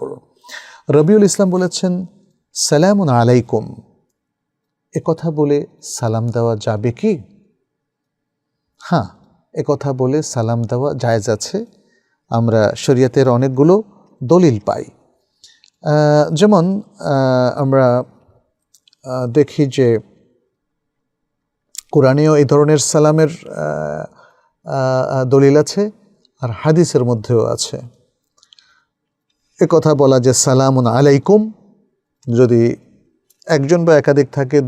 করুন রবিউল ইসলাম বলেছেন, সালামুন আলাইকুম। কথা বলে সালাম দেওয়া যাবে কি? হ্যাঁ কথা বলে সালাম দেওয়া জায়জ আছে। আমরা শরীয়তের অনেকগুলো দলিল পাই। যেমন আমরা দেখি যে কোরআনেও এই ধরনের সালামের দলিল আছে আর হাদিসের মধ্যেও আছে। কথা বলা যে সালামুন আলাইকুম, যদি একজন বা একাধিক থাকে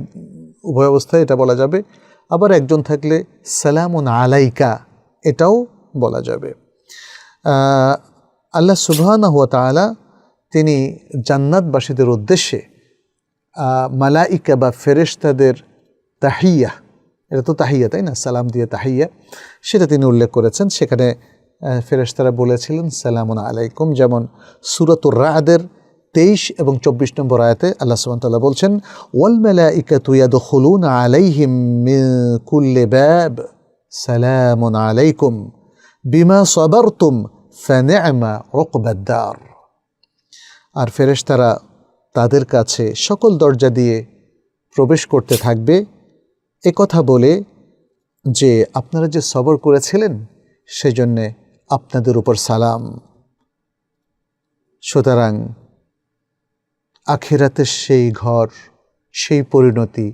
উভয় অবস্থায় এটা বলা যাবে, আবার একজন থাকলে সালামুন আলাইকা, এটাও বলা যাবে। আল্লাহ সুবহানা হুয়া তাআলা তিনি জান্নাতবাসীদের উদ্দেশ্যে মালাইকা বা ফেরেশতাদের তাহিয়া, এটা তো তাহিয়া, তাই না? সালাম দিয়ে তাহিয়া, সেটা তিনি উল্লেখ করেছেন। সেখানে ফেরেশতারা বলেছিলেন, সালামুন আলাইকুম। যেমন সুরতুর রাদের তেইশ এবং চব্বিশ নম্বর আয়াতে আল্লাহ সুবহান তাআলা বলছেন, ওয়াল মালাইকাতু ইয়াদখুলুনা আলাইহিম কুল্লে ব্যাব সালামুন আলাইকুম। বিমা সাবারতুম ফানি'মা উকবাদ-দার আর ফেরেশতারা তাদের কাছে সকল দরজা দিয়ে প্রবেশ করতে থাকবে। এ কথা বলে যে, আপনারা যে সবর করেছিলেন, সেজন্যে আপনাদের উপর সালাম। সুতরাং আখেরাতের সেই ঘর, সেই পরিণতি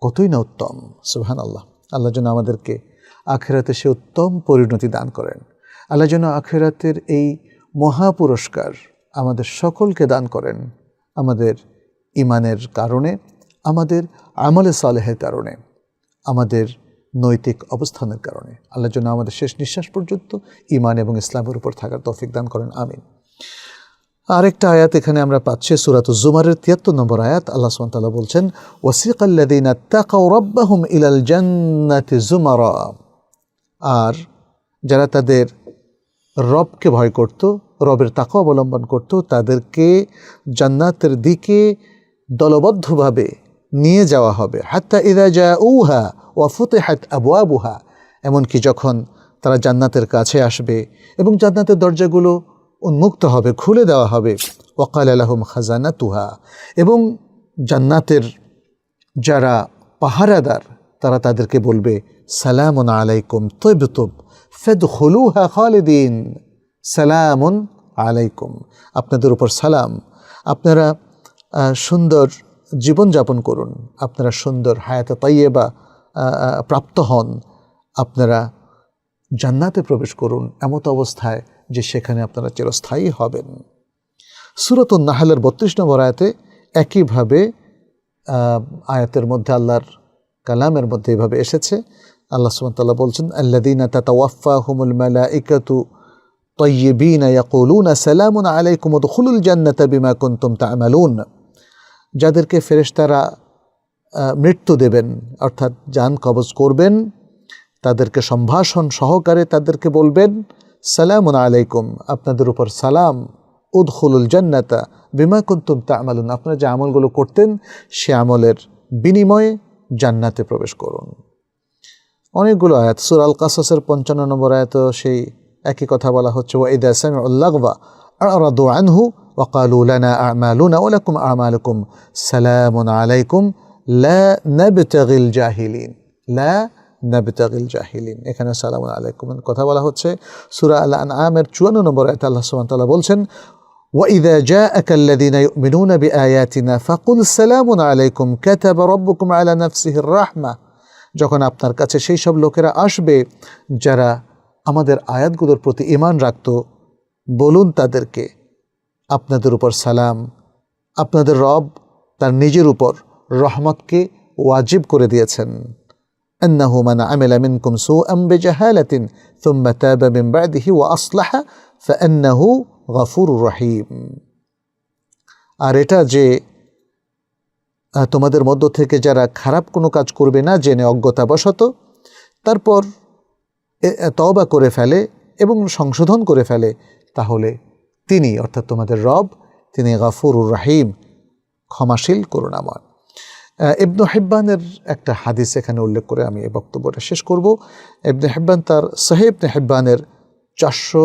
কতই না উত্তম সুহান আল্লাহ আল্লাহ যেন আমাদেরকে আখেরাতে সে উত্তম পরিণতি দান করেন। আল্লাহ যেন আখেরাতের এই মহা পুরস্কার আমাদের সকলকে দান করেন আমাদের ইমানের কারণে, আমাদের আমলে সালেহের কারণে, আমাদের নৈতিক অবস্থানের কারণে। আল্লাহ যেন আমাদের শেষ নিঃশ্বাস পর্যন্ত ইমান এবং ইসলামের উপর থাকার তৌফিক দান করেন, আমিন। আরেকটা আয়াত এখানে আমরা পাচ্ছি, সুরাত জুমারের তিয়াত্তর নম্বর আয়াত। আল্লাহ ওয়া বলছেন, ওয়াসিকাল্লাযীনা তাকাউ ইলাল জান্নাতি জুমারা। আর যারা তাদের রবকে ভয় করত, রবের তাকে অবলম্বন করত, তাদেরকে জান্নাতের দিকে দলবদ্ধভাবে নিয়ে যাওয়া হবে। হাত্তা ইদা যা উহা ওয়া ফুতেহাত আবুহা এমনকি যখন তারা জান্নাতের কাছে আসবে এবং জান্নাতের দরজাগুলো উন্মুক্ত হবে, খুলে দেওয়া হবে ওকাল আলহম খাজানা তুহা এবং জান্নাতের যারা পাহারাদার, তারা তাদেরকে বলবে, সালামুন আলাইকুম তৈবতুব ফেদ হলুহা খালিদিন। সালামুন আলাইকুম। আপনাদের উপর সালাম। আপনারা সুন্দর জীবনযাপন করুন। আপনারা সুন্দর হায়াতে তাইয়েবা বা প্রাপ্ত হন। আপনারা জান্নাতে প্রবেশ করুন এমত অবস্থায় যে সেখানে আপনারা চিরস্থায়ী হবেন। সুরত নাহালের বত্রিশ নম্বর আয়াতে একইভাবে আয়াতের মধ্যে আল্লাহর কালামের মধ্যে এভাবে এসেছে। আল্লাহ সুমতাল্লাহ বলছেন আল্লাদিনা তাতাওয়াফা হুমুল মালা ইকাতু তৈবিনা ইয়াকুলুন সালামুন আলাইকুম খুলুল জান্নাত বিমা কুনতুম তা'মালুন। যাদেরকে ফেরেশতারা মৃত্যু দেবেন, অর্থাৎ যান কবজ করবেন, তাদেরকে সম্ভাষণ সহকারে তাদেরকে বলবেন, সালামুন আলাইকুম, আপনাদের উপর সালাম, উদখুলুল জান্নাতা, বিমা কুন্তুম তা'মালুন, আপনারা যে আমলগুলো করতেন, সে আমলের বিনিময়ে জান্নাতে প্রবেশ করুন। অনেকগুলো আয়াত, সুর আল কাসাসের পঞ্চান্ন নম্বর আয়াত সেই একই কথা বলা হচ্ছে, ওয়া ইদা সামিউ আল্লাগবা আরাদু আনহু وقالوا لنا أعمالنا ولكم أعمالكم سلام عليكم لا نبتغي الجاهلين لا নাবতাগিল জাহিলিন এখানে সালাম আলাইকুম কথা বলা হচ্ছে সূরা আল আনআমের 54 নম্বর আয়াতে আল্লাহ সুবহানাহু ওয়া তাআলা বলছেন وإذا جاءك الذين يؤمنون بآياتنا فقل سلام عليكم كتب ربكم على نفسه الرحمة যখন আপনার কাছে সেই সব লোকেরা আসবে যারা আমাদের আয়াতগুলোর প্রতি ঈমান রাখত বলুন তাদেরকে আপনাদের উপর সালাম আপনাদের রব তার নিজের উপর রহমতকে ওয়াজিব করে দিয়েছেন أنه من عمل منكم سوءا بجهالة ثم تاب من بعده وأصلح فأنه غفور رحيم আর এটা যে আহ, তোমাদের মধ্য থেকে যারা খারাপ কোনো কাজ করবে না জেনে অজ্ঞতাবশত তারপর এ- এ, তওবা করে ফেলে এবং সংশোধন করে ফেলে তাহলে তিনি, অর্থাৎ তোমাদের রব, তিনি গাফুরুর রাহিম, ক্ষমাশীল, করুণাময়। ইবনু হেব্বানের একটা হাদিস এখানে উল্লেখ করে আমি এই বক্তব্যটা শেষ করব। ইবনে হেব্বান তার সাহেব ইবনে হেব্বানের চারশো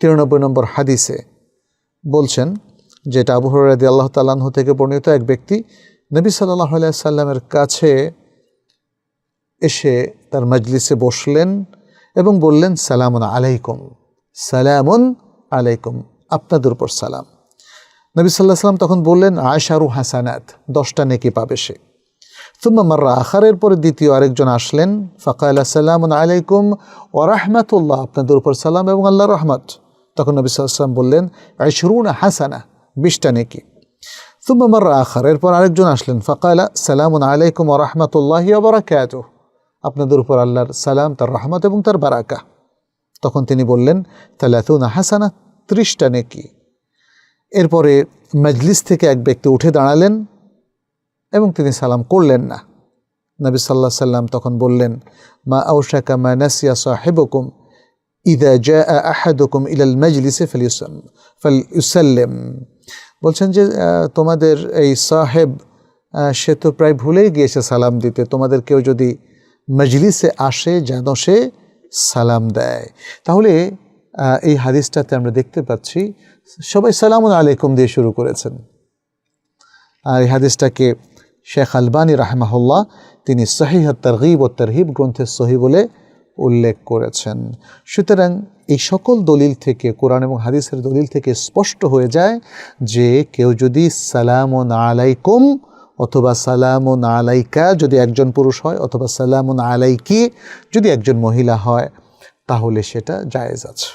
তিরানব্বই নম্বর হাদিসে বলছেন, যেটা আবু হরাদি আল্লাহ তালাহ থেকে বর্ণিত এক ব্যক্তি, নবী সাল্লাহ সাল্লামের কাছে এসে তার মজলিসে বসলেন এবং বললেন, সালামুন আলাইকুম সালামুন আলাইকুম। আপনাদের উপর সালাম। নবী সাল্লাহ সাল্লাম তখন বললেন আয়সারু হাসানাত, দশটা নেকি পাবে সে। তুম্মা মার্রা আখারের পরে দ্বিতীয় আরেকজন আসলেন, ফাকাল সালাম আলাইকুম ও রাহমাতুল্লাহ। আপনাদের উপর সালাম এবং আল্লাহ রহমত। তখন নবী সাল্লাম বললেন আইশরুন হাসানা, বিশটা নেকি। তুম্মা মার্রা আখার এরপর আরেকজন আসলেন, ফাকালা সালাম আলাইকুম ও রাহমাতুল্লাহ বারাকাত আপনাদের উপর আল্লাহর সালাম, তার রহমত এবং তার বারাকা তখন তিনি বললেন তালাতুন হাসানা ত্রিশটা নেকি। এরপরে মজলিস থেকে এক ব্যক্তি উঠে দাঁড়ালেন এবং তিনি সালাম করলেন না। নবী সাল্লাহ সাল্লাম তখন বললেন, মা আউশাকা মা নাসিয়া সাহেবকুম, ইদা জা আহাদুকুম ইলাল মজলিসে ফেলিউসাম ফেল ইউসাল্লেম বলছেন যে তোমাদের এই সাহেব সে তো প্রায় ভুলেই গিয়েছে সালাম দিতে। তোমাদের কেউ যদি মজলিসে আসে যেন সে সালাম দেয়। তাহলে এই হাদিসটাতে আমরা দেখতে পাচ্ছি, সবাই সালাম আলাইকুম দিয়ে শুরু করেছেন। আর এই হাদিসটাকে শেখ আলবানী রাহমাহুল্লাহ তিনি সহিহ তরগিব ও তরহিব গ্রন্থের সহি বলে উল্লেখ করেছেন। সুতরাং এই সকল দলিল থেকে, কোরআন এবং হাদিসের দলিল থেকে স্পষ্ট হয়ে যায় যে কেউ যদি সালামুন আলাইকুম অথবা সালামুন আলাইকা যদি একজন পুরুষ হয় অথবা সালামুন আলাইকি যদি একজন মহিলা হয়, তাহলে সেটা জায়েজ আছে।